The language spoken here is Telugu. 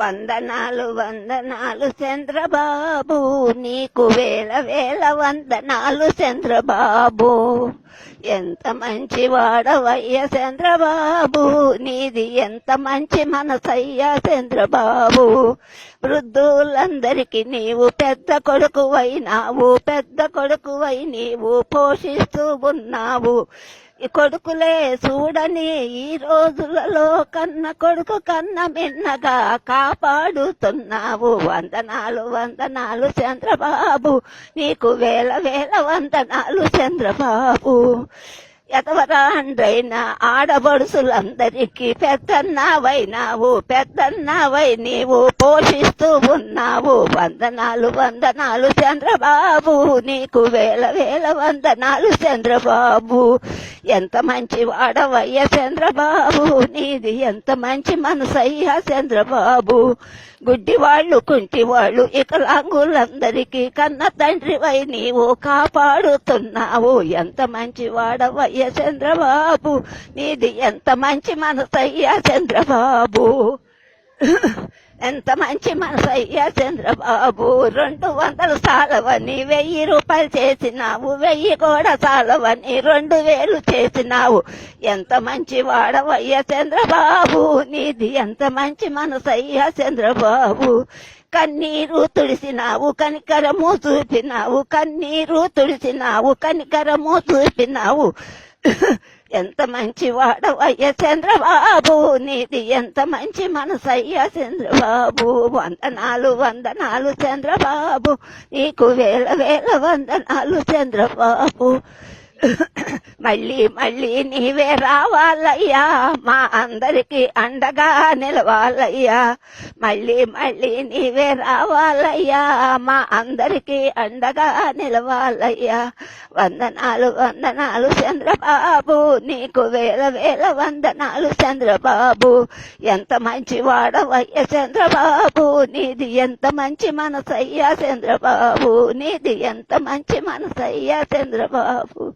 వందనాలు వందనాలు చంద్రబాబు. నీకు వేల వేల వందనాలు చంద్రబాబు. ఎంత మంచి వాడవయ్య చంద్రబాబు. నీది ఎంత మంచి మనసయ్యా చంద్రబాబు. వృద్ధులందరికీ నీవు పెద్ద కొడుకువైనావు పెద్ద కొడుకువై నీవు పోషిస్తూ ఉన్నావు. కొడుకులే చూడని ఈ రోజులలో కన్న కొడుకు కన్న మిన్నగా కాపాడుతున్నావు. వందనాలు వందనాలు చంద్రబాబు. నీకు వేల వేల వందనాలు చంద్రబాబు. ఎతవరాండ్రైన ఆడబడుసులందరికీ పెద్దన్నావైనావు. పెద్దన్నావై నీవు పోషిస్తూ ఉన్నావు. వందనాలు వందనాలు చంద్రబాబు. నీకు వేల వేల వందనాలు చంద్రబాబు. ఎంత మంచి వాడవయ్య చంద్రబాబు? నీది ఎంత మంచి మనసయ్యా చంద్రబాబు? గుడ్డి వాళ్ళు కుంటి వాళ్ళు ఇకలాంగులందరికీ కన్న తండ్రివై నీవు కాపాడుతున్నావు. ఎంత మంచి వాడవయ్య చంద్రబాబు? నీది ఎంత మంచి మనసయ్యా చంద్రబాబు? ఎంత మంచి మనసయ్యా చంద్రబాబు? రెండు వందలు సాలవని వెయ్యి రూపాయలు చేసినావు. వెయ్యి కూడా సాలవని రెండు వేలు చేసినావు. ఎంత మంచి వాడవయ్యా చంద్రబాబు? నీది ఎంత మంచి మనసయ్యా చంద్రబాబు? కన్నీరు తుడిసినావు కనికరము చూపినావు. కన్నీరు తుడిసినావు కనికరము చూపినావు. ఎంత మంచి వాడవయ్య చంద్రబాబు? నీది ఎంత మంచి మనసయ్యా చంద్రబాబు? వందనాలు వందనాలు చంద్రబాబు. నీకు వేల వేల వందనాలు చంద్రబాబు. మళ్ళీ మళ్ళీ నీవే రావాలయ్యా. మా అందరికి అండగా నిలవాలయ్యా. మళ్ళీ మళ్ళీ నీవే రావాలయ్యా. మా అందరికి అండగా నిలవాలయ్యా. వందనాలు వందనాలు చంద్రబాబు. నీకు వేల వేల వందనాలు చంద్రబాబు. ఎంత మంచి వాడవయ్య చంద్రబాబు. నీది ఎంత మంచి మనసయ్యా చంద్రబాబు. నీది ఎంత మంచి మనసయ్యా చంద్రబాబు.